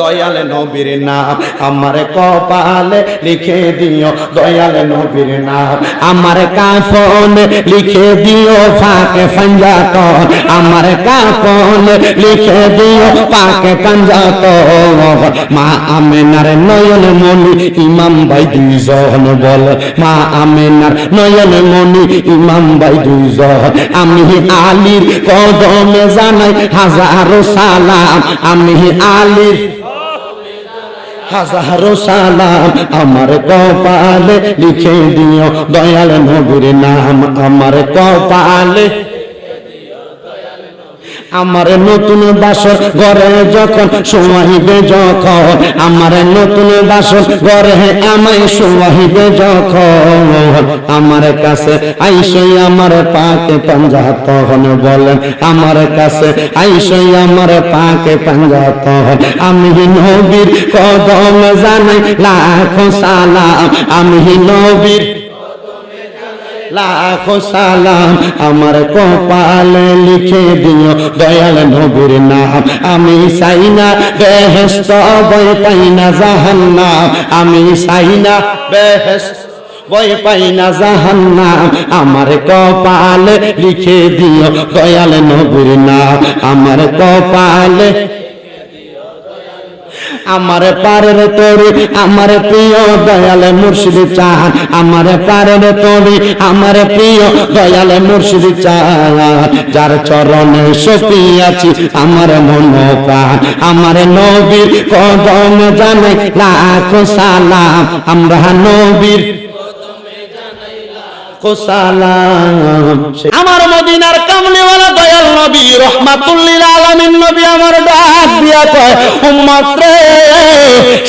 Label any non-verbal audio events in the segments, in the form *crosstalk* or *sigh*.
দয়াল নবীর নাম আমার কপালে লিখে দিও, দয়াল নবীর নাম। আমার কাফনে লিখে দিও ফাঁকে পাঞ্জাত আমার কাফনে লিখে দিও পাকে পাঞ্জাত মা আমেনার নয়ন মনি ইমাম ভাই দুইজন বল। মা আমেনার নয়ন মনি ইমাম ভাই দুইজন। আমি আলীর কদমে জানাই হাজারো সালাম। আমি আলীর হাজারো সালাম আমার কপালে লিখে দিও দয়াল নবীর নাম আমার কপালে। আমার নতুন বাসর ঘরে যখন শোয়াইবে যখন, আমার নতুন বাসর ঘরে আমায় শোয়াইবে যখন। আমার কাছে আইসই আমার পাকে পাঞ্জা তখন বলেন, আমার কাছে আইসই আমার পাকে পাঞ্জা তখন আমি নবীর কদম জানাই লাখো সালাম, আমি নবীর লাখো সালাম আমার কপালে লিখে দিও, দয়াল নবীর নাম। আমি সাইনা বেহেস্ত বই পাইনা জাহান্নাম। আমি সাইনা বেহেস্ত বই পাইনা জাহান্নাম। আমার কপালে লিখে দিও, দয়াল নবীর নাম। আমার কপালে আমার পারের তরি, আমার প্রিয় দয়াল মুর্শিদ চান আমার পারের তরি, আমার প্রিয় দয়াল মুর্শিদ চান যার চরণে সতি আছি, আমার মন প্রাণ। আমার নবীর কদম জানে লাখ সালাম। আমরা নবীর আমার মদিনার কামলিওয়ালা দয়াল নবী, রহমাতুল্লিল নবী আমার ডাক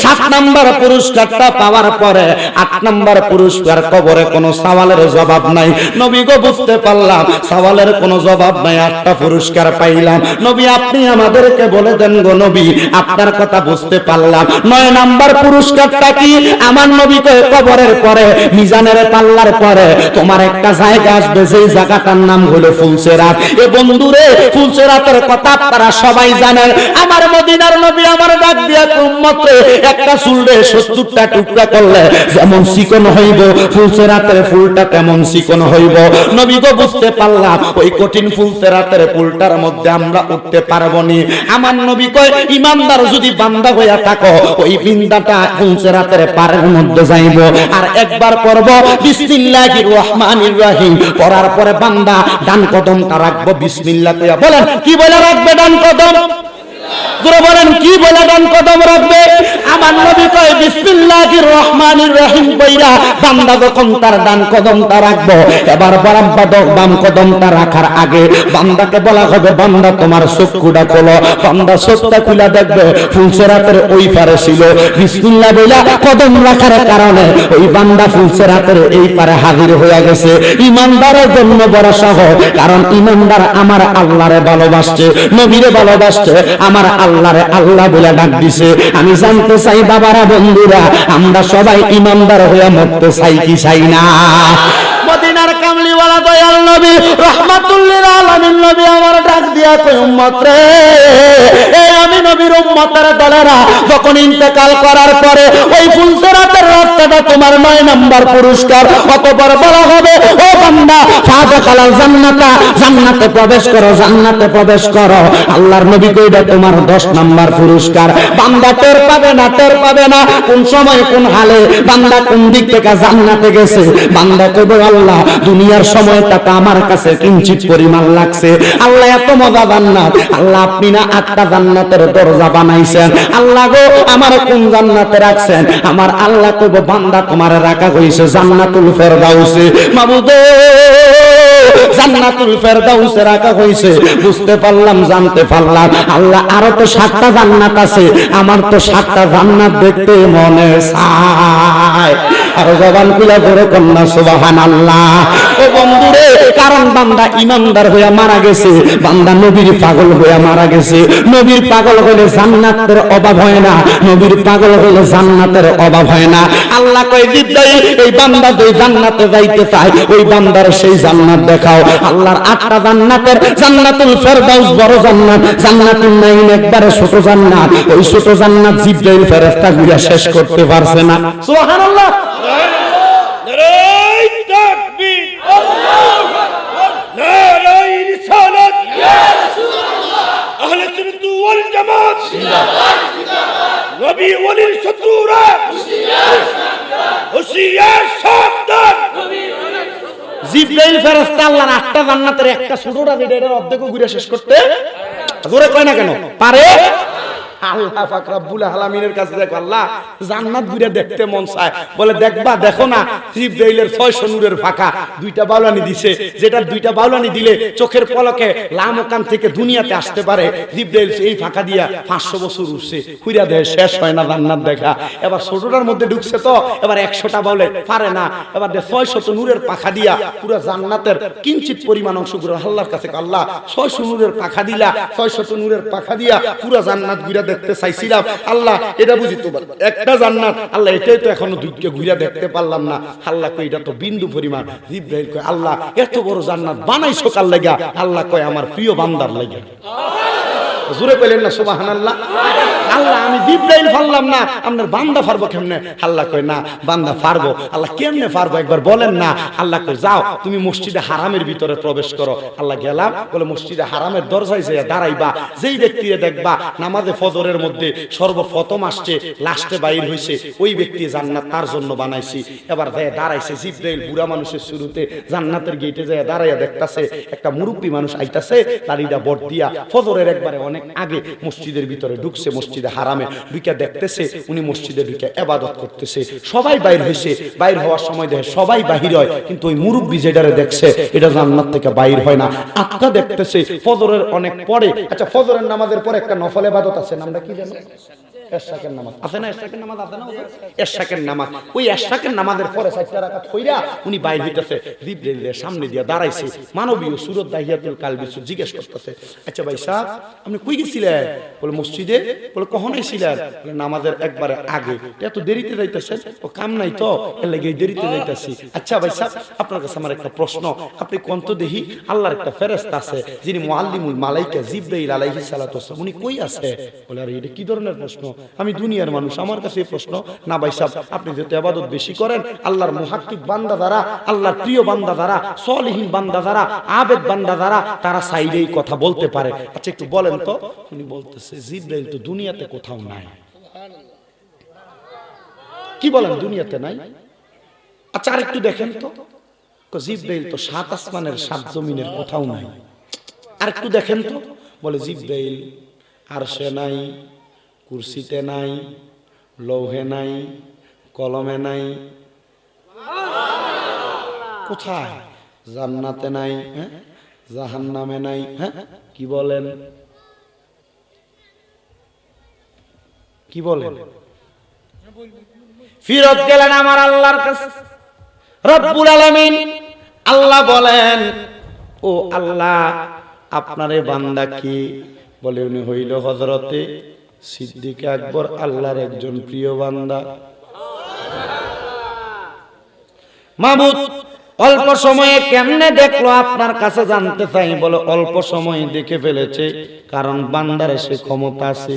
সাত নাম্বার পুরস্কারটা পাওয়ার পরে আট নাম্বার পুরস্কার কবরে কোনো সওয়ালের জবাব নাই। নবী গো, বুঝতে পারলাম, সওয়ালের কোনো জবাব নাই, আটটা পুরস্কার পাইলাম। নবী, আপনি আমাদেরকে বলে দেন গো নবী, আপনার কথা বুঝতে পারলাম। নয় নাম্বার পুরস্কারটা কি? আমার নবী কবরের পরে, মিজানের পাল্লার পরে। তোমার একটা জায়গা আসবে সেই জায়গাটার নাম হলো ফুলসেরাত। এ বন্ধুরে, ফুলসেরাতের কথা আপনারা সবাই জানেন। আমার মদিনার নবী আমার ডাক দিয়া উম্মতে একটা চুলরে 70টা টুকরা করলে যেমন চিকন হইব, ফুলসেরাতের ফুলটা তেমন চিকন হইব। নবী গো, বুঝতে পারলাম, ওই কঠিন ফুলসেরাতের ফুলটার মধ্যে আমরা উঠতে পারব নি আমার নবী কয়, ইমানদার যদি বান্দা হইয়া থাকো, ওই বিন্দাটা ফুলসেরাতের পারের মধ্যে যাইব। আর একবার পড়ব, বিসমিল্লাহির রহমানির রহিম পড়ার পরে বান্দা ডান কদমটা রাখব, বিসমিল্লাহ কইয়া। বলেন, কি বলে রাখবে ডান কদম? জোরে বলেন, কি বলে ডান কদম রাখবে? আমার নবী কয়, বিসমিল্লাহির রহমানির রহিম কইরা বান্দা যখন তার রাখব, এবার বারাম্বা বাম কদমটা রাখার আগে বান্দাকে বলা হবে, বান্দা, তোমার চক্ষুটা খোলো। বান্দা চোখটা খুলে দেখবে, ফুলসেরাতের ওই পারে ছিল। বিসমিল্লাহ বইলা কদম রাখার কারণে ওই বান্দা ফুলসেরাতের এই পারে হাজির হয়ে গেছে। ইমানদারের জন্য বড় সহ কারণ ইমানদার আমার আল্লাহরে ভালোবাসছে, নবীরে ভালোবাসছে, আমার আল্লাহরে আল্লাহ বলে ডাক দিছে। আমি জানতে চাই বাবারা বন্ধুরা আমরা সবাই ইমানদার হয়ে মরতে চাই কি চাই না মদিনার কামলিওয়ালা দয়াল নবী, রহমাতুল্লিল আলামিন নবী আমার ডাক দিয়া কই উম্মত রে এই আমি নবীর উম্মতের দলেরা। যখন ইন্তেকাল করার পরে ওই রাস্তাটা তোমার নয় নাম্বার পুরস্কার। বলা হবে, ও বান্দা খালাল জান্নাতা, জান্নাতে প্রবেশ করো, জান্নাতে প্রবেশ করো। আল্লাহর নবী কইটা তোমার 10 নাম্বার পুরস্কার। বান্দা টের পাবে না, টের পাবে না, কোন সময় কোন হালে বান্দা কোন দিক থেকে জান্নাতে গেছে। বান্দা কইবে, আল্লাহ দুনিয়ার সময়টা তো আমার কাছে কিঞ্চিত পরিমাণ লাগছে। আল্লাহ, এত মজা জান্নাত। আল্লাহ, আপনি না আটটা জান্নাতের দরজা বানাইছেন। আল্লাহ গো, আমার কোন জান্নাতে রাখছেন? আমার আল্লাহ কইব, বান্দা তোমার রাখা হইছে জান্নাতুল ফেরদাউসে। মাবুদ, জান্নাতুল ফেরদাউসে রাখা হইছে। বুঝতে পারলাম, জানতে পারলাম। আল্লাহ, আরও তো সাতটা জান্নাত আছে। আমার তো সাতটা জান্নাত দেখতে মনে চায়। আর জবান খুলে পড়ে কন্যা সুবাহান আল্লাহ বন্ধুরে কারণ বান্দা ইমানদার হয়ে মারা গেছে, বান্দা নবীর পাগল হয়ে মারা গেছে। নবীর পাগল হলে জান্নাতের অভাব হয় না, নবীর পাগল হলে জান্নাতের অভাব হয় না। আল্লাহ কয়, জিব্রাইল, এই বান্দা যে জান্নাতে যাইতে চায়, ওই বান্দার সেই জান্নাত দেখাও। আল্লাহর আটটা জান্নাতের জান্নাতুল ফেরদাউস বড় জান্নাত, জান্নাতুল নাইম একবারে ছোট জান্নাত। ওই ছোট জান্নাত জিব্রাইল ফেরেশতা ঘুরে শেষ করতে পারছে না। সুবহানাল্লাহ! নারাই নবী ওয়ালির শত্রুরা। হুশিয়ার সাবধান। জিব্রাইল ফেরেশতা আল্লাহর আটটা জান্নাতের একটা ছোটটা যেটা অর্ধেক ঘুরে শেষ করতে। জোরে কয় না কেন? পারে? আল্লাহ পাক রব্বুল আলামিনের কাছে দেখো আল্লাহ জান্নাত ঘুরে দেখতে মন চায়। বলে, দেখবা, দেখো না, জিব্রাইলের 600 নূরের ফাঁকা। দুইটা বাউলানি দিছে। যেটা দুইটা বাউলানি দিলে চোখের পলকে লামকান থেকে দুনিয়াতে আসতে পারে। এই ফাঁকা দিয়া 500 বছর দেয়, শেষ হয় না জান্নাত দেখা। এবার ছোটটার মধ্যে ঢুকছে তো, এবার 100টা বলে পারে না। এবার দে 600 নূরের পাখা দিয়া পুরো জান্নাতের কিঞ্চিত পরিমাণ অংশ আল্লাহর কাছে আল্লাহ 600 নূরের পাখা দিলা 600 নূরের পাখা দিয়া পুরো জান্নাত ঘুরে দেখতে চাইছিলাম। আল্লাহ, এটা বুঝি তো একটা জান্নাত। আল্লাহ, এটাই তো এখনও দুইটা ঘুরিয়া দেখতে পারলাম না। আল্লাহ কই এটা তো বিন্দু পরিমাণ। ইব্রাহিম কয়, আল্লাহ, এত বড় জান্নাত বানাইছো কার লাগা? আল্লাহ কয়, আমার প্রিয় বান্দার লাগা। জোরে কইলেন না, সুবহানাল্লাহ। আল্লাহ আল্লাহ আমি জিব্রাইল পারলাম না, আপনার বান্দা পারব কেমনে? আল্লাহ কয়, না, বান্দা পারব আল্লাহ কেমনে পারব একবার বলেন না। আল্লাহ কয়, যাও, তুমি মসজিদে হারামের ভিতরে প্রবেশ করো। আল্লাহ গেলাম, বলে, মসজিদে হারামের দরজায় যেয়ে দাঁড়াইবা। যেই ব্যক্তিরে দেখবা, নামাজে ফজরের মধ্যে সর্বপ্রথম আসছে লাস্টে বাইর হইছে, ওই ব্যক্তি জান্নাত তার জন্য বানাইছি। এবার যায় দাঁড়াইছে, জিব্রাইল বুড়া মানুষের শুরুতে জান্নাতের গেটে যায় দাঁড়াইয়া দেখতাছে, একটা মুরব্বী মানুষ আইতাছে দাড়িটা বট দিয়া ফজরের একবারে অনেক আগে মসজিদের ভিতরে ঢুকছে, মসজিদে হারামে ঢুকে দেখতেছে, উনি মসজিদে ঢুকে এবাদত করতেছে। সবাই বাইর হয়েছে, বাইর হওয়ার সময় দেখে সবাই বাহির হয়, কিন্তু ওই মুরব্বী যেটারে দেখছে, এটা জান্নাত থেকে বাইর হয় না। আত্মা দেখতেছে, ফজরের অনেক পরে আচ্ছা ফজরের নামাজের পরে একটা নফল এবাদত আছে, নামটা কি জানো এরশাকের নামাজ আছে না এরশাকের নামাজ আছে না এরশাকের নামাজ ওই এরশাকের নামাজের পরে চারটা রাকাত হইরা উনি বাইর হইতাছে জিবরাইলের সামনে দিয়া দাঁড়াইছে। মানবীয় সুরত দাহিয়াতুল কালবি জিজ্ঞেস করতেছে আচ্ছা ভাই সাহেব আপনি কই গেছিলেন? বলে মসজিদে? বলে কখন আইছিলেন বলে নামাজের একবারে আগে। এত দেরিতে যাইতেছেন? ও কাম নাই তো এর লাগে দেরিতে যাইতাছি। আচ্ছা ভাই সাহেব আপনার কাছে আমার একটা প্রশ্ন। আপনি কন্ত দেহি আল্লাহর একটা ফেরেশতা আছে যিনি মুআল্লিমুল মালাইকা জিবরাইল আলাইহিস সালাতু উনি কই আছে? বলে আর এটা কি ধরনের প্রশ্ন? আমি দুনিয়ার মানুষ, আমার কাছে এই প্রশ্ন, না ভাই সাহেব, আপনি যেহেতু আবাদত বেশি করেন, আল্লাহর মুহাক্কিক বান্দা দ্বারা আল্লাহর প্রিয় বান্দা দ্বারা সলিহীন বান্দা দ্বারা আবেদ বান্দা দ্বারা তারা এই কথা বলতে পারে। আচ্ছা একটু বলেন তো, উনি বলতেছে, জিব্রাইল তো দুনিয়াতে কোথাও নাই। কি বলেন, দুনিয়াতে নাই? আচ্ছা আর একটু দেখেন তো। জিব্রাইল তো সাত আসমানের, সাত জমিনের কোথাও নাই। আর একটু দেখেন তো। বলে, জিব্রাইল আর সে নাই। কুরসিতে নাই, লৌহে নাই, কলমে নাই। কোথায়? জান্নাতে নাই হ্যাঁ? জাহান্নামে নাই হ্যাঁ? কি বলেন? কি বলেন? ফিরত গেলেন আমার আল্লাহর কাছে। রব্বুল আলামিন আল্লাহ বলেন, ও আল্লাহ, আপনারে বান্দা কি? বলে উনি হইল হজরতে সিদ্দিক আকবর আল্লাহর একজন প্রিয় বান্দা। মাহমুদ অল্প সময়ে কেমনে দেখল আপনার কাছে জানতে চাই বলে অল্প সময়ে দেখে ফেলেছে, কারণ বান্দার সে ক্ষমতা আছে।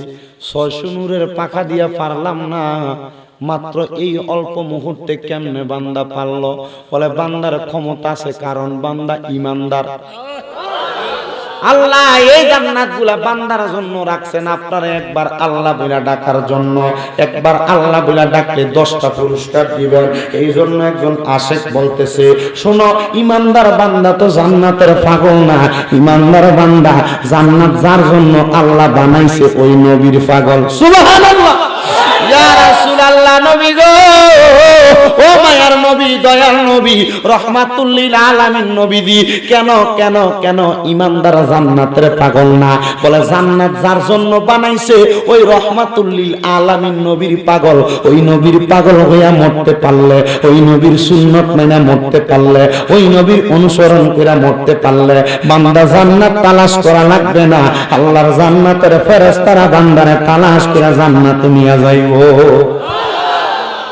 ছয়শো নূরের পাখা দিয়া পারলাম না, মাত্র এই অল্প মুহূর্তে কেমনে বান্দা পারল? বলে বান্দার ক্ষমতা আছে, কারণ বান্দা ইমানদার। আল্লাহ এই জান্নাতগুলা বান্দার জন্য রাখছেন। আপনারা একবার আল্লাহ বইলা ডাকার জন্য, একবার আল্লাহ বইলা ডাকলে দশটা পুরস্কার দিবেন। এই জন্য একজন আশেক বলতেছে, শোনো, ইমানদার বান্দা তো জান্নাতের পাগল না। ইমানদার বান্দা জান্নাত যার জন্য আল্লাহ বানাইছে ওই নবীর পাগল। সুবহানাল্লাহ! নবী গো। ও মায়ার নবী, দয়াল নবী, রহমাতুল্লিল আলামিন কেন কেন কেন ইমানদারা জান্নাতের পাগল না? বলে জান্নাত যার জন্য বানাইছে, ওই রহমাতুল্লিল আলামিন নবীর পাগল। ওই নবীর পাগল হইয়া মরতে পারলে, ওই নবীর সুন্নত মেনে মরতে পারলে, ওই নবীর অনুসরণ করে মরতে পারলে, বান্দা জান্নাত তালাশ করা লাগবে না। আল্লাহর জান্নাতের ফেরেশতারা বান্দারে তালাশ করে জান্নাতে নিয়ে যাইব।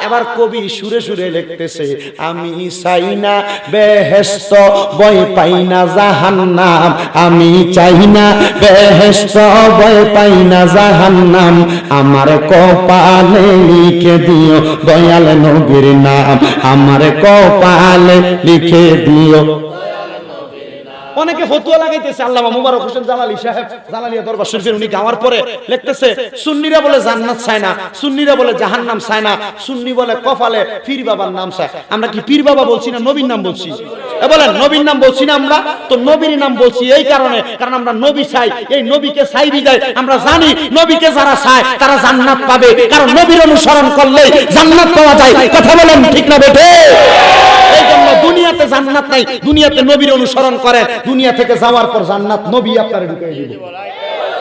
এবার কবি সুরে সুরে লিখতেছে, আমি চাই না বেহেস্ত বই পাই না জাহান্নাম। আমি চাই না বেহেস্ত বই পাই না জাহান্নাম। আমার কপালে লিখে দিও দয়াল নবীর নাম। আমার কপালে লিখে দিও অনেকে ফতুয়া লাগাইতেছে, আল্লামা মুবারক হোসেন জালালি সাহেব, জালালিয়া দরবার শরীফের উনি গাওয়ার পরে লিখতেছে, সুন্নিরা বলে জান্নাত চায় না, সুন্নিরা বলে জাহান্নাম চায় না, সুন্নি বলে কপালে পীর বাবার নাম চায়। আমরা কি পীর বাবা বলছি না নবীর নাম বলছি? এ বলেন, নবীর নাম বলছি না আমরা? তো নবীর নাম বলছি এই কারণে, কারণ আমরা নবী চাই, এই নবীকে চাই বিদায়। আমরা জানি নবীকে যারা চায়, তারা জান্নাত পাবে। কারণ নবীর অনুসরণ করলে জান্নাত পাওয়া যায়। কথা বলেন ঠিক না বেটে এই জন্য দুনিয়াতে জান্নাত নাই। দুনিয়াতে নবীর অনুসরণ করেন দুনিয়া থেকে যাওয়ার পর জান্নাত নবী আপনারে ঢুকিয়ে দিবে।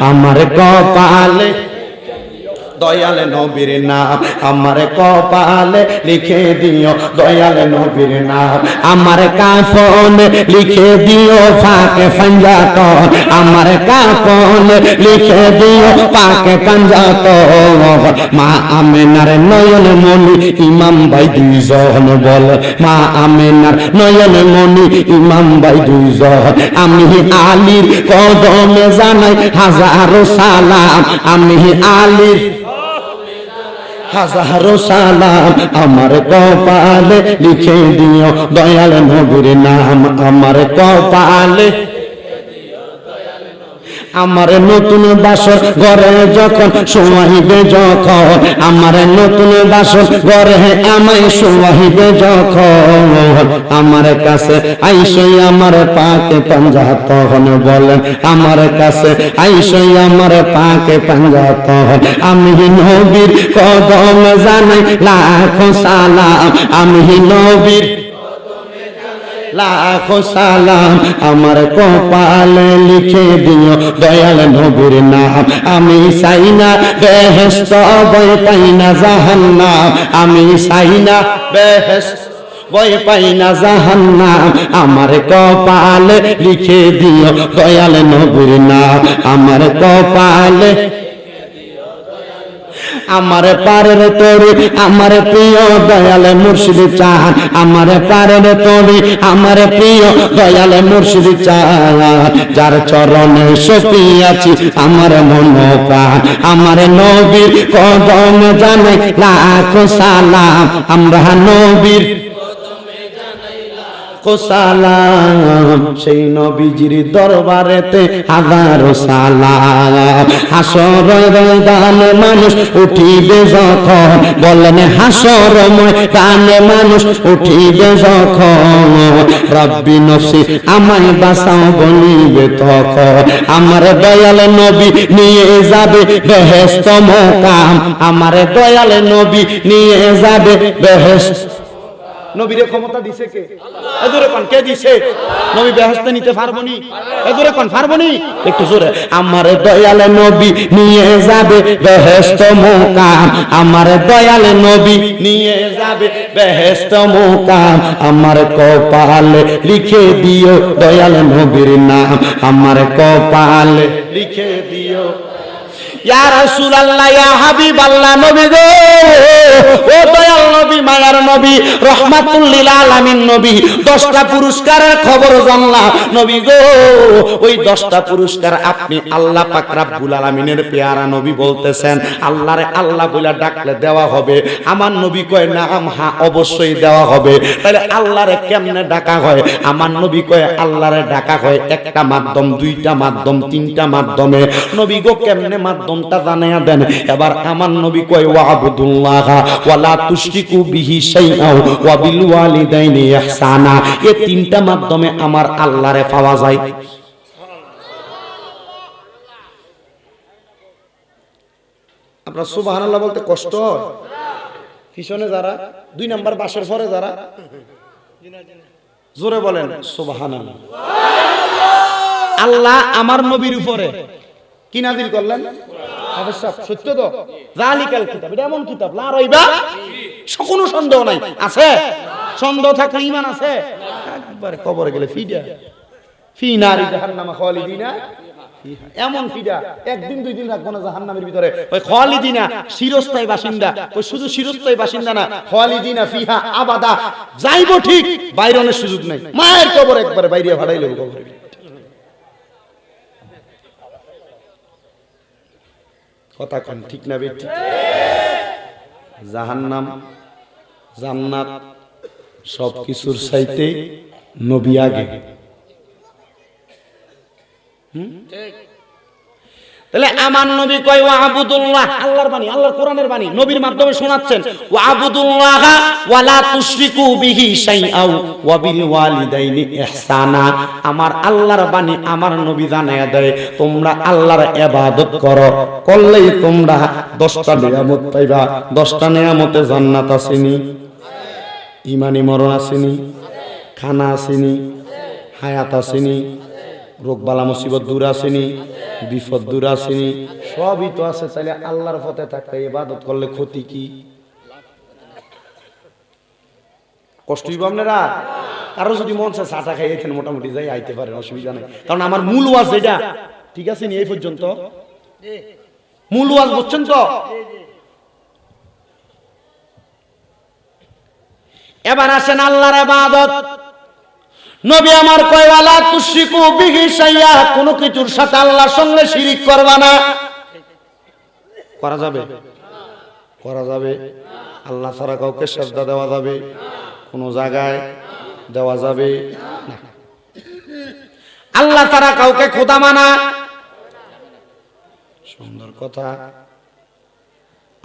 আমার কপালে দয়ালে নবীর নাম আমার কপালে লিখে দিও, দয়ালে নবীর নাম। আমার কাফনে লিখে দিও ফাঁকে পাঞ্জাত আমার কাফনে লিখে দিও, পাকে পাঞ্জাত মা আমেনার নয়ন মনি ইমাম ভাই দুইজন বল। মা আমেনার নয়ন মনি ইমাম ভাই দুইজন। আমি আলীর কদমে জানাই হাজারো সালাম। আমি আলীর হাজারো সালাম আমার কপালে লিখে দিও দয়াল নবীর নাম আমার কপালে। আমার নতুন বাসর ঘরে যখন শোয়াইবে যখন, আমার নতুন বাসর ঘরে আমায় শোয়াইবে যখন। আমার কাছে আইসই আমার পাকে পাঞ্জা তখন বলেন আমার কাছে আইসই আমার পাকে পাঞ্জা তখন। আমি নবীর কদম জানাই লাখো সালাম, আমি নবীর লাখো সালাম আমার কপালে লিখে দিও, দয়াল নবীর নাম। আমি চাই না বেহেস্ত বই পাই না জাহান্নাম। আমি চাই না বেহেস্ত বই পাই না জাহান্নাম। আমার কপালে লিখে দিও, দয়াল নবীর নাম। আমার কপালে আমার পারের তরি, আমার প্রিয় দয়াল মুর্শিদ চান আমার পারের তরি, আমার প্রিয় দয়াল মুর্শিদ চান যার চরণে সতি আছি, আমার মন প্রাণ। আমার নবীর কদম জানে লাখ সালাম। আমরা নবীর সালাম। সেই নবীজির দরবারেতে হাজার সালাম। হাসর দানে মানুষ উঠিবে যখন। দানে মানুষ উঠিবে যখন। রব্বি বলিবে তখন। আমার দয়াল নবী নিয়ে যাবে বেহেস্ত মোকাম। আমার দয়াল নবী নিয়ে যাবে বেহেস্ত নবীরে ক্ষমতা দিছে কে? এদুরে কোন কে দিছে? নবী বেহেশতে নিতে পারব নি? এদুরে কোন পারব নি? একটু জোরে, আমার দয়ালে নবী নিয়ে যাবে বেহেশত মুকাম। আমার দয়ালে নবী নিয়ে যাবে বেহেশত মুকাম। আমার কপালে লিখে দিও দয়াল নবীর নাম। আমার কপালে লিখে দিও ইয়া রাসূলুল্লাহ, ইয়া হাবিবাল্লাহ, নবী গো। ও দয়াল নবী, মায়ার নবী, রহমাতুল লিল আলামিন নবী 10টা পুরস্কারের খবর জানলা। নবী গো, ওই 10টা পুরস্কার আপনি আল্লাহ পাক রাব্বুল আলামিনের পেয়ারা নবী বলতেছেন। আল্লাহরে আল্লাহ বলে ডাকলে দেওয়া হবে। আমার নবী কয়, নাম হ্যাঁ অবশ্যই দেওয়া হবে। তাহলে আল্লাহরে কেমনে ডাকা হয়? আমার নবী কয়, আল্লাহরে ডাকা হয় একটা মাধ্যম, দুইটা মাধ্যম, তিনটা মাধ্যমে। নবী গো, কেমনে জানাইয়া দেন। এবার আমার নবী কয় ওয়ালা তুশরিকু বিহি ওয়া বিল ওয়ালিদাইনি ইহসানা। এই তিনটা মাধ্যমে আমার আল্লাহরে পাওয়া যায়। আপনার বলতে কষ্ট পিছনে যারা, দুই নাম্বার বাসের পরে যারা, জোরে বলেন আল্লাহ আমার নবীর উপরে। কি নাজিল করলেন? সত্য তো? জালিকাল কিতাব, এটা এমন কিতাব লা রাইবা? কোনো সন্দেহ নাই। আছে? সন্দেহ থাকলে ঈমান আছে? একবারে কবরে গেলে ফিডা ফি নারি জাহান্নামা খালিদিনা। এমন ফিডা একদিন, দুই দিন রাখব না জাহান্নামের ভিতরে। ওই খালিদিনা চিরস্থায়ী বাসিন্দা। ওই শুধু চিরস্থায়ী বাসিন্দা না, খালিদিনা ফিহা আবাদা। যাইবো ঠিক, বাইরনের সুযোগ নাই। মায়ের কবর একবারে বাইরে ভাড়াইলে কবরে। কথা কন ঠিক না বেটি জাহান্নাম জান্নাত সব কিছুর চাইতে নবী আগে। হুম? তাহলে আমার নবী কয়, ওয়া আবুদুল্লাহ। আল্লাহর বাণী, আল্লাহর কোরআনের বাণী নবীর মাধ্যমে শোনাচ্ছেন। ওয়া আবুদুল্লাহ ওয়া লা তুশরিকু বিহি শাইআও ওয়া বিল ওয়ালিদাইনি ইহসানা। আমার আল্লাহর বাণী আমার নবী জানায়া দেয়, তোমরা আল্লাহর ইবাদত করো, করলেই তোমরা 10টা নিয়ামত পাইবা। 10টা নিয়ামতে জান্নাত আসেনি, ইমানি মরণ আসেনি, খানা আসেনি, হায়াত আসেনি রোগ বালা মুসিবত দূর আসেনি, বিপদ দূর আসেনি, সবই তো আছে তাহলে আল্লাহর পথে থাকতে ইবাদত করলে ক্ষতি কি? কষ্ট হইব আপনারা? কারও যদি মন চায় চাটা খাই এখানে মোটামুটি যাই আইতে পারেন, অসুবিধা নেই। কারণ আমার মূল ওয়াজ এটা ঠিক আছে নি, এই পর্যন্ত? মূল ওয়াজ বুঝছেন তো? এবার আসেন আল্লাহর ইবাদত। নবী আমার কয়ওয়ালা, তুশরিকু বিহি শাইয়া কোন কিছুর সাথে আল্লাহর সঙ্গে শিরিক করবা না। করা যাবে? করা যাবে। আল্লাহ ছাড়া কাউকে শ্রদ্ধা দেওয়া যাবে। কোন জায়গায় দেওয়া যাবে না। আল্লাহ তারা কাউকে খোদা মানা। সুন্দর কথা।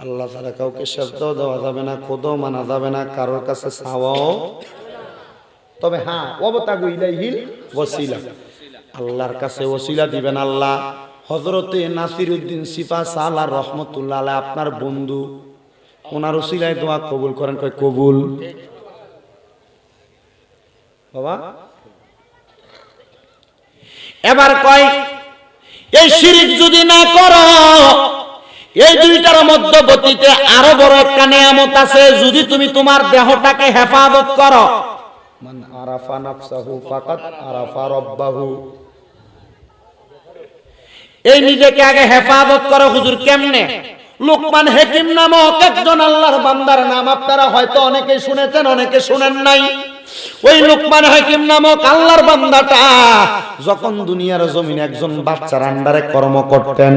আল্লাহ তারা কাউকে শ্রদ্ধাও দেওয়া যাবে না খোদও মানা যাবে না, কারোর কাছে চাওয়াও তবে হ্যাঁ অবতাগু ইলাইহিল ওসিলা আল্লাহর কাছে ওসিলা দিবেন আল্লাহ। হজরতে নাসির উদ্দিন সিফা সালা রহমতুল্লাহ আপনার বন্ধু, ওনার ওসিলায় দোয়া কবুল করেন, কয় কবুল। বাবা। এবার কয়, এই শিরিক যদি না করো, এই দুইটার মধ্যবর্তীতে আরও বড় একটা নিয়ামত আছে, যদি তুমি তোমার দেহটাকে হেফাজত করো। মান আরাফা নাফসাহু ফাকাত আরাফা রব্বাহু। এই নিজেকে আগে হেফাজত করো হুজুর কেমনে? লোকমান হেকিম নামক একজন আল্লাহর বান্দার নাম আপনারা হয়তো অনেকে শুনেছেন অনেকে শুনেন নাই। ওই লোকমান হাকিম নামক আল্লাহর বান্দাটা যখন দুনিয়ার জমিনে একজন বাচ্চার আন্ডারে কর্ম করতেন,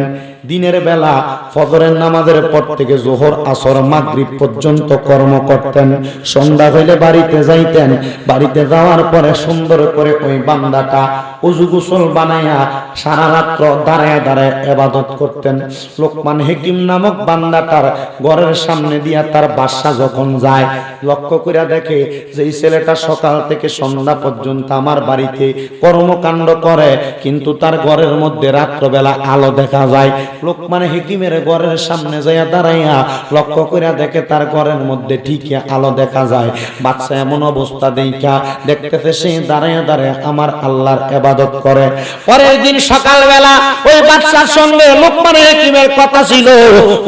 দিনের বেলা ফজরের নামাজের পর থেকে জোহর, আসর, মাগরিব পর্যন্ত কর্ম করতেন। সন্ধ্যা হইলে বাড়িতে যাইতেন। বাড়িতে যাওয়ার পরে সুন্দর করে ওই বান্দাটা উজু গোসল বানাইয়া সারা রাত্র দাঁড়ায় দাঁড়ায় এবাদত করতেন। লোকমান হেকিম নামক বান্দাটার ঘরের সামনে দিয়া তার বাসা যখন যায়, লক্ষ্য করে দেখে যে এই ছেলেটা সকাল থেকে সন্ধ্যা পর্যন্ত আমার বাড়িতে কর্মকাণ্ড করে, কিন্তু তার ঘরের মধ্যে রাত্রবেলা আলো দেখা যায়। লোকমান হেকিমের ঘরের সামনে যাইয়া দাঁড়াইয়া লক্ষ্য করে দেখে তার ঘরের মধ্যে ঠিকই আলো দেখা যায়। বাচ্চা এমন অবস্থা দেখা দেখতেছে সে দাঁড়াইয়া দাঁড়ায় আমার আল্লাহর এবাদত করে। পরের দিন সকালবেলা ওই বাচ্চার সঙ্গে লোকমান হেকিমের কথা ছিল।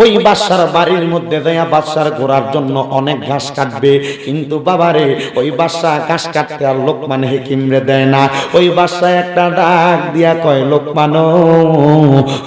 ওই বাচ্চার বাড়ির মধ্যে যাইয়া বাচ্চার ঘোরার জন্য অনেক ঘাস কাটবে। কিন্তু বাবারে, ওই বাচ্চা বাদশা ঘাস কাটতে আর লোকমান হেকিম রে দেয় না। ওই বাদশা একটা ডাক দিয়া কয়, লোকমান,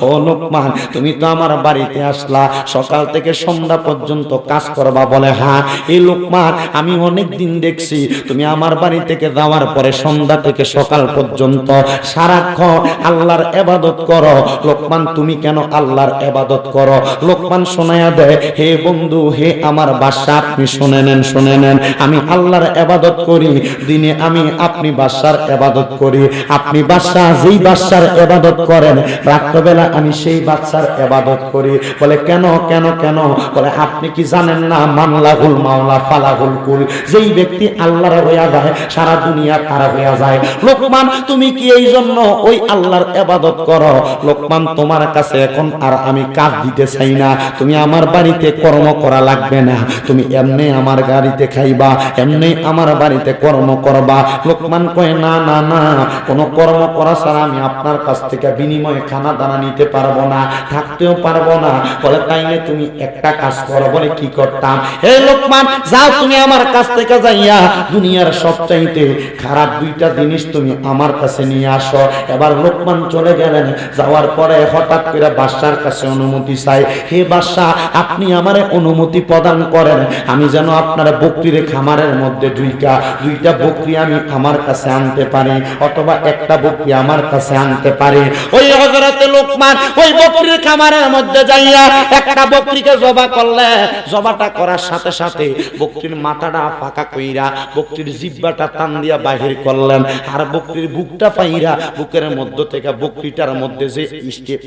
ও লোকমান, তুমি তো আমার বাড়িতে আসলা। সকাল থেকে সন্ধ্যা পর্যন্ত কাজ করবা বলে হ্যাঁ এই লোকমান, আমি অনেক দিন দেখছি। তুমি আমার বাড়ি থেকে যাওয়ার পরে সন্ধ্যা থেকে সকাল পর্যন্ত সারাক্ষণ আল্লাহর এবাদত করো। লোকমান, তুমি কেন আল্লাহর এবাদত করো? লোকমান শোনায়া দেয়, হে বন্ধু, হে আমার বাসা, আপনি শুনে নেন শুনে নেন। আমি আল্লাহর এবাদত করি, দিনে আমি আপনি বাসার এবাদত করি। আপনি বাসা যেই বাসার এবাদত করেন, রাত্রবেলা আমি সেই বাচ্চার এবাদত করি। বলে, কেন কেন কেন? বলে, আপনি কি জানেন না, মামলাহুল মাওলা ফালাহুল কুল? যেই ব্যক্তি আল্লাহর হইয়া যায়, সারা দুনিয়া তারা হইয়া যায়। লোকমান, তুমি কি এই জন্য ওই আল্লাহর এবাদত করো? লোকমান, তোমার কাছে এখন আর আমি কাজ দিতে চাই না। তুমি আমার বাড়িতে কর্ম করা লাগবে না। তুমি এমনি আমার গাড়িতে খাইবা, এমনি আমার বাড়িতে কর্ম করবা। লোকমান কয়, না না না, কোনো কর্ম করা ছাড়া আমি আপনার কাছ থেকে বিনিময়ে খানা দানা নিতে পারব না, থাকতেও পারব না। বলে, তাইলে তুমি একটা কাজ করো। বলে, কি করতাম? হে লোকমান, যাও তুমি আমার কাছ থেকে যাইয়া দুনিয়ার সবচাইতে খারাপ দুইটা জিনিস তুমি আমার কাছে নিয়ে আসো। এবার লোকমান চলে গেলেন। যাওয়ার পরে হঠাৎ করে বাদশার কাছে অনুমতি চাই। হে বাদশা, আপনি আমারে অনুমতি প্রদান করেন। আমি যেন আপনার বকরির খামারের মধ্যে দুইটা দুইটা বকরি আমি আমার কাছে আনতে পারি, অথবা একটা বকরি আমার কাছে আনতে পারি। ওই হজরতে লোকমান ওই বকরির খামারের মধ্যে যাইয়া একটা বকরিকে জবা করলে। জবাটা করার সাথে সাথে বকরির মাথাটা ফাঁকা কইরা বকরির জিব্বাটা টান দিয়া বাহির করলেন। আর বকরির বুকটা পাইরা বুকের মধ্য থেকে বকরিটার মধ্যে যে স্টেপ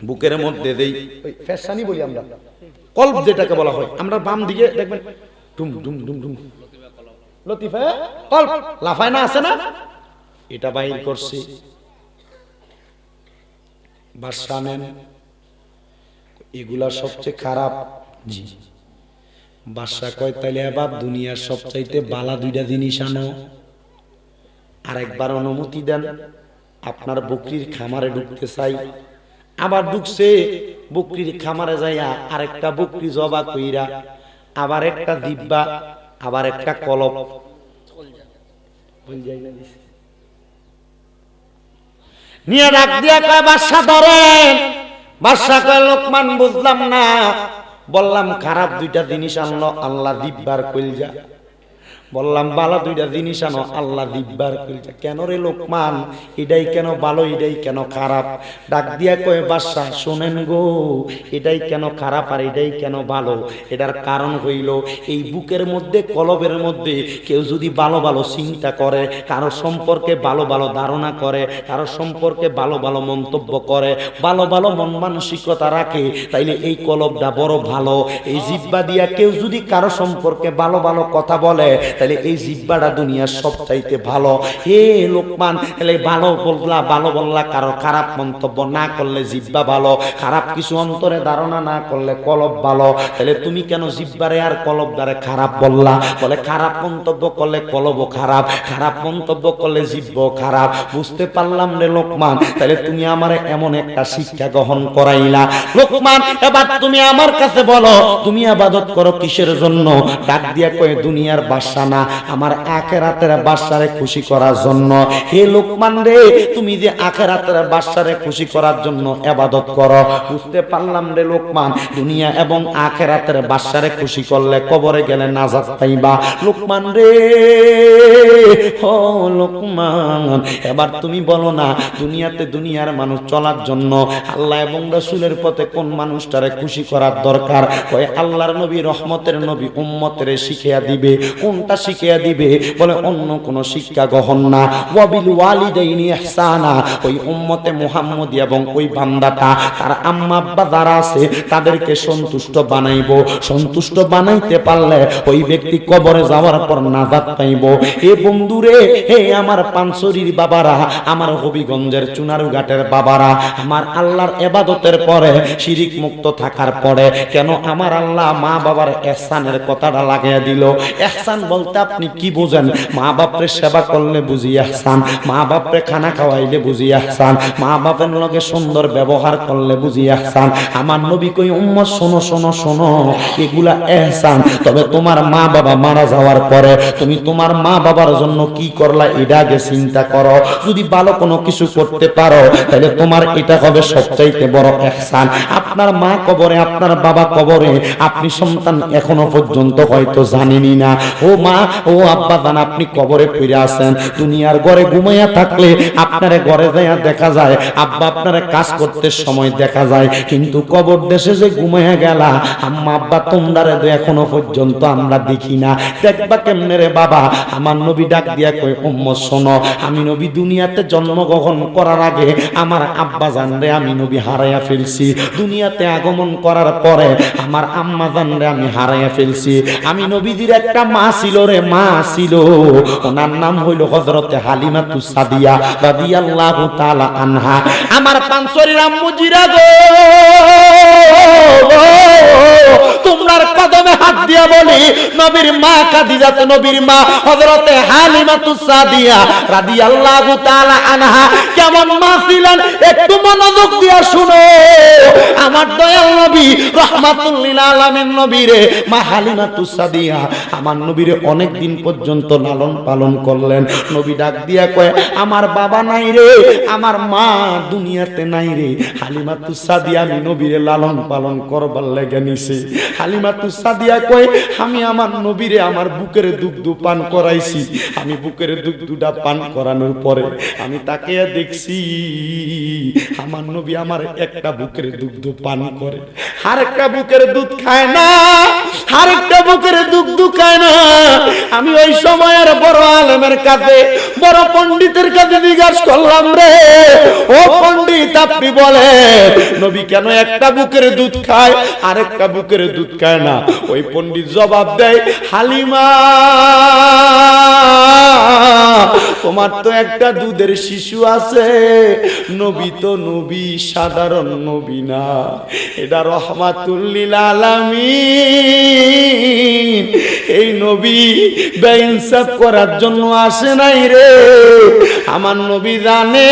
বুকের মধ্যে দেই ফ্যাশানি বলি আমরা, কল্প যেটাকে বলা হয়, আমরা বাম দিকে দেখবেন ডুম ডুম ডুম ডুম কল্প। লাফায় না আছে না? এটা বাইর করছে। নেন এগুলা সবচেয়ে খারাপ। জি। বাদশা কয় তাইলে আবার দুনিয়ার সবচাইতে বালা দুইটা জিনিস আনো। আরেকবার অনুমতি দেন। আপনার বকরির খামারে ঢুকতে চাই। আবার ঢুকছে, বকরির খামারে যাইয়া আরেকটা বকরি জবা কইরা, আবার একটা দিব্যা আবার একটা কলপ। নিয়ে ডাক দিয়া কয় বাদশা ধরেন। বাদশা কয় লোকমান বুঝলাম না। বললাম খারাপ দুইটা জিনিস আনলো আল্লাহ দিব্বার কইলজা বললাম, বালা দুইটা জিনিস আনো, আল্লাহ দিব্বার কইলজা কেন রে লোকমান? এটাই কেন ভালো, এটাই কেন খারাপ? ডাক দিয়া কয় বাদশা শোনেন গো, এটাই কেন খারাপ আর এটাই কেন ভালো? এটার কারণ হইল, এই বুকের মধ্যে, কলবের মধ্যে কেউ যদি ভালো ভালো চিন্তা করে, কারও সম্পর্কে ভালো ভালো ধারণা করে, কারও সম্পর্কে ভালো ভালো মন্তব্য করে, ভালো ভালো মন মানসিকতা রাখে, তাইলে এই কলবটা বড় ভালো। এই জিব্বা দিয়া কেউ যদি কারও সম্পর্কে ভালো ভালো কথা বলে তাহলে এই জিব্বাটা দুনিয়ার সবচাইতে ভালো। হে লোকমান, তাহলে ভালো বললা ভালো বললা, কারও খারাপ মন্তব্য না করলে জিব্বা ভালো, খারাপ কিছু অন্তরে ধারণা না করলে কলব ভালো। তাহলে তুমি কেন জিব্বারে আর কলব দ্বারে খারাপ বললা? বলে খারাপ মন্তব্য করলে কলবও খারাপ খারাপ মন্তব্য করলে জিব্ব খারাপ। বুঝতে পারলাম রে লোকমান, তাহলে তুমি আমার এমন একটা শিক্ষা গ্রহণ করাইলা। লোকমান, এবার তুমি আমার কাছে বলো, তুমি আবাদত করো কিসের জন্য? ডাক দিয়া কয়ে, দুনিয়ার বাসা না, আমার আখেরাতের বাসারে খুশি করার জন্য। হে লোকমান রে, তুমি যে আখেরাতের বাসারে খুশি করার জন্য আবাদত করো। বুঝতে পারলাম রে লোকমান, দুনিয়া এবং আখেরাতের বাসারে খুশি করলে কবরে গেলে নাজাত পাইবা। লোকমান রে, ও লোকমান, এবার তুমি বলো না, দুনিয়াতে দুনিয়ার মানুষ চলার জন্য আল্লাহ এবং রসুলের পথে কোন মানুষটারে খুশি করার দরকার? কয় আল্লাহর নবী, রহমতের নবী, উম্মতের শিখিয়া দিবে। কোনটা শিখিয়া দিবে। বলে, অন্য কোন শিক্ষা গ্রহণ না। ওয়াবিল ওয়ালিদাইনি ইহসানা। ওই উম্মতে মুহাম্মদ এবং ওই বান্দাটা, তার আম্মা আব্বা যারা আছে, তাদেরকে সন্তুষ্ট বানাইবো। সন্তুষ্ট বানাইতে পারলে ওই ব্যক্তি কবরে যাওয়ার পর নাজাত পাইব। এ বন্ধুরে, হে আমার পানসরির বাবারা, আমার হবিগঞ্জের চুনারু ঘাটের বাবারা, আমার আল্লাহর এবাদতের পরে শিরিক মুক্ত থাকার পরে কেন আমার আল্লাহ মা বাবার এহসানের কথাটা লাগিয়ে দিল? এহসান বলতে বলতে আপনি কি বোঝেন? মা বাপরে সেবা করলে বুঝি আহসান, মা বাপরে খানা খাওয়াইলে বুঝি আহসান, মা বাপের লগে সুন্দর ব্যবহার করলে বুঝি আহসান। আমার নবী কই উম্মত শোনো শোনো শোনো, এগুলা এহসান। তবে তোমার মা বাবা মারা যাওয়ার পরে তুমি তোমার মা বাবার জন্য কি করলা, এটা আগে চিন্তা করো। যদি ভালো কোনো কিছু করতে পারো, তাহলে তোমার এটা হবে সবচাইতে বড় এহসান। আপনার মা কবরে, আপনার বাবা কবরে, আপনি সন্তান এখনও পর্যন্ত হয়তো জানেনই না। ও মা, ও আব্বা দান আপনি কবরে ফিরে আসেন। দুনিয়ার ঘরে ঘুমাইয়া থাকলে আপনার ঘরে যাইয়া দেখা যায়, আব্বা আপনার কাজ করতে সময় দেখা যায়। কিন্তু কবর দেশে যে ঘুমাইয়া গেলা, আম্মা, আব্বা, তোমরারে তো এখনও পর্যন্ত আমরা দেখি না। দেখবা কেমনে রে বাবা? আমার নবী ডাক দিয়া কই উম্মত, শোনো, আমি নবী দুনিয়াতে জন্মগ্রহণ করার আগে আমার আব্বা জানরে আমি নবী হারাইয়া ফেলছি। দুনিয়াতে আগমন করার পরে আমার আম্মা জানরে আমি হারাইয়া ফেলছি। আমি নবীজির একটা মা ছিল রে, মা ছিল। ওনার নাম হইল হযরতে হালিমা তু সাদিয়া রাদিয়াল্লাহু তাআলা আনহা। আমার পাঁচশরীর আম্মু জিরা গো। তোমার কদমে হাত দিয়া বলি, নবীর মা খাদিজা তো নবীর মা, হযরতে হালিমা তু সাদিয়া রাদিয়াল্লাহু তাআলা আনহা। কেমন মা ছিলেন? একটু মনোযোগ দিয়া শুনো। আমার দয়াল নবী, রহমাতুল লিল আলামিন নবীরে মা হালিমা তু সাদিয়া আমার নবীরে অনেক দিন পর্যন্ত লালন পালন করলেন। নবী ডাক দিয়া কয়, আমার বাবা নাই রে, আমার মা দুনিয়াতে নাই রে। হালিমা তু সাদিয়া আমি নবীরে লালন পালন করবার লেগে নিছি। হালিমা তু সাদিয়া কয়, আমি আমার নবীরে আমার বুকের দুগ্ধ পান করাইছি। আমি বুকের দুগ্ধটা পান করানোর পরে আমি তাকে দেখছি। আমার নবী আমার একটা বুকের দুগ্ধ পান করে। আর একটা বুকের দুধ খায় না আর একটা বুকের দুগ্ধ খায় না। আমি ওই সময়ের বড় আলেমের কাছে বড় পণ্ডিতের কাছে জিজ্ঞাসা করলাম রে, ও পণ্ডিত, আপনি বলে নবী কেন একটা বুকের দুধ খায়, আরেকটা বুকের দুধ খায় না? ওই পণ্ডিত জবাব দেয়, হালিমা, তোমার তো একটা দুধের শিশু আছে, নবী তো নবী, সাধারণ নবী না। *laughs* এটা রহমাতুল্লিল আলামিন। এই নবী বেইনসাফ করার জন্য আসে নাই রে। আমার নবী জানে,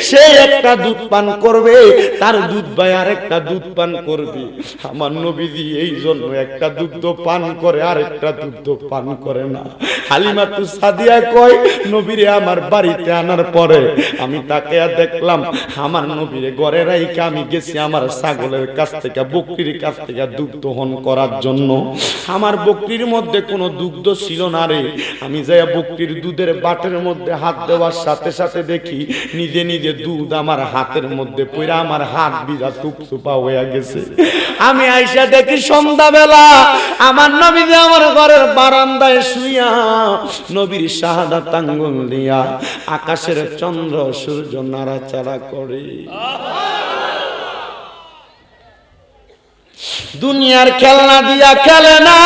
সে একটা দুধ পান করবে, তার দুধ ভাই আরেকটা দুধ পান করবে। আমার নবীজি এই জন্য একটা দুধ পান করে, আরেকটা দুধ পান করে না। হালিমা তু সাদিয়া কয়, নবীরে আমার বাড়িতে আনার পরে আমি তাকে দেখলাম, আমার নবীরে ঘরে রাইকে আমি গেছি আমার ছাগলের কাছ থেকে, বকরির কাছ থেকে দুধ দহন করার জন্য। আমার বকরির মধ্যে কোনো দুগ্ধ ছিল না রে। আমি যাই বকরির দুধের বাটের মধ্যে হাত দেওয়ার সাথে সাথে দেখি, নিজে নিজে দুধ আমার হাতের মধ্যে পড়ে আমার হাত বিজা চুপ চুপা হয়ে গেছে। আমি আইসা দেখি সন্ধ্যাবেলা আমার নবী যে আমার ঘরের বারান্দায় শুইয়া, নবীর শাহাদা আঙ্গুল দিয়া আকাশের চন্দ্র সূর্য নাড়াচাড়া করে। দুনিয়ার খেলনা দিয়া খেলে না।